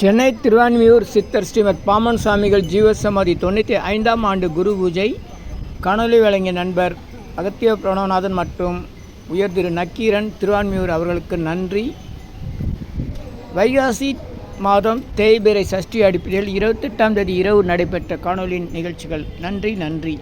சென்னை திருவான்மியூர் சித்தர் ஸ்ரீமத் பாமன் சுவாமிகள் ஜீவசமாதி தொண்ணூற்றி ஐந்தாம் ஆண்டு குரு பூஜை. காணொலி வழங்கிய நண்பர் அகத்திய பிரணவநாதன் மற்றும் உயர் திரு நக்கீரன் திருவான்மியூர் அவர்களுக்கு நன்றி. வைகாசி மாதம் தேய்பிரை சஷ்டி அடிப்படையில் இருபத்தெட்டாம் தேதி இரவு நடைபெற்ற காணொலி நிகழ்ச்சிகள். நன்றி நன்றி.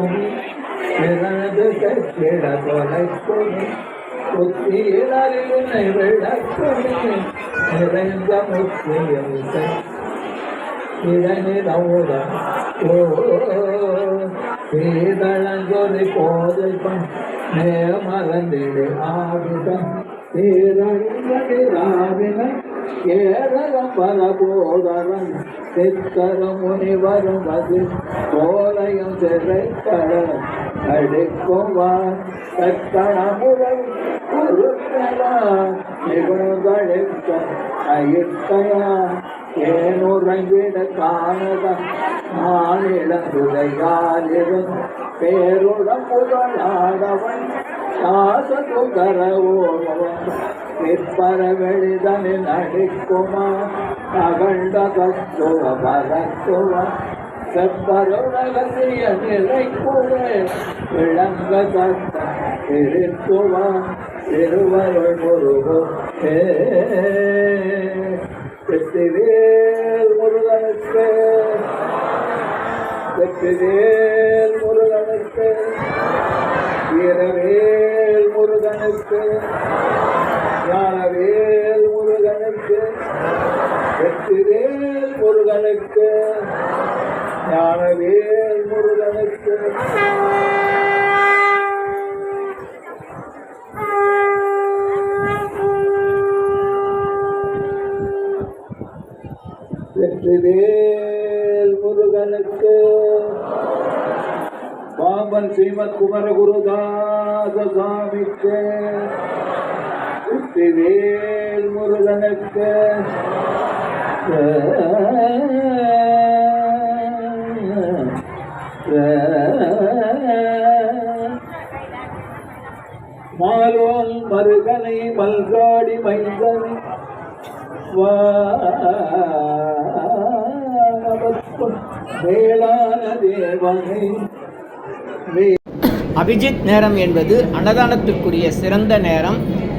அளிக்கும் பிறந்து கட்டிட தொலைக்கும் புத்தியில் அறிவினை விளக்கும் நிறைந்த முத்தியம் இதனிதமுதம் ஓ சீதளஞ்சொலி போதை பண் நே மறந்திடு ஆவிதம் சீரழிவதிராவினை போதரம் சித்தர முனிவரும் அது கோலையும் சிறைப்பட அடிக்குமார் தத்தனமுடன் குருத்தலா நிகழ்களிக்க அயிர்க்கையா ஏனுறங்கிட காணதம் ஆனிழந்துதையாலிரும் பேருடன் முதலாடவன் சாசது கரவோவன் நிற்பர வெளிதனில் அடிக்குமா அகண்ட தத்துவ பரத்துவ செப்பருணகசிய நிலைக்குழ விளங்க தத்த திருத்துவ திருவருள் முருகு. வெற்றிவேல் முருகனுக்கு வெற்றிவேல் முருகனுக்கு வீரவேல் முருகனுக்கு வெற்றிவேல் முருகனுக்கு ஞானவேல் முருகனுக்கு. வெற்றிவேல் முருகனுக்கு. பாம்பன் ஸ்ரீமத் குமர குருதாச வெற்றிவேல் முருகனுக்கு மாலோன் மருகனை மல்காடி மைந்தனை அபிஜித் நேரம் என்பது அன்னதானத்திற்குரிய சிறந்த நேரம்.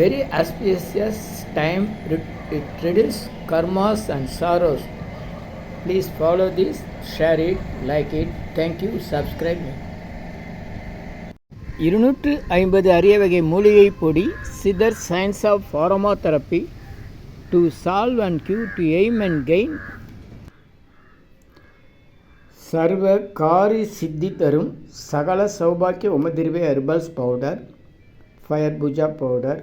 Very auspicious time. It it reduces karmas and sorrows. Please follow this, share it, like it. Thank you. Subscribe me. இருநூற்று ஐம்பது அரிய வகை மூலிகை பொடி சிதர் science of pharmacotherapy to solve and cure to aim and gain சர்வ காரி சித்தி தரும் சகல சௌபாக்கிய உமதிர்வே herbals powder fire puja powder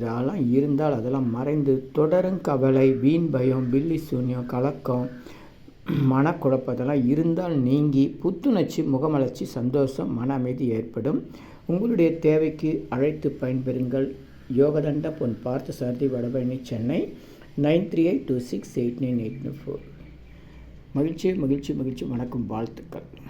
இதெல்லாம் இருந்தால் அதெல்லாம் மறைந்து தொடரும் கவலை வீண் பயம் பில்லி சூன்யம் கலக்கம் மனக்குழப்பம் இதெல்லாம் இருந்தால் நீங்கி புத்துணர்ச்சி முகமலர்ச்சி சந்தோஷம் மன அமைதி ஏற்படும். உங்களுடைய தேவைக்கு அழைத்து பயன்பெறுங்கள். Yogadanda Pon Partha Sarathi Vadapalani Chennai. Nine three eight two six eight nine eight four. மகிழ்ச்சி மகிழ்ச்சி மகிழ்ச்சி. வணக்கம் வாழ்த்துக்கள்.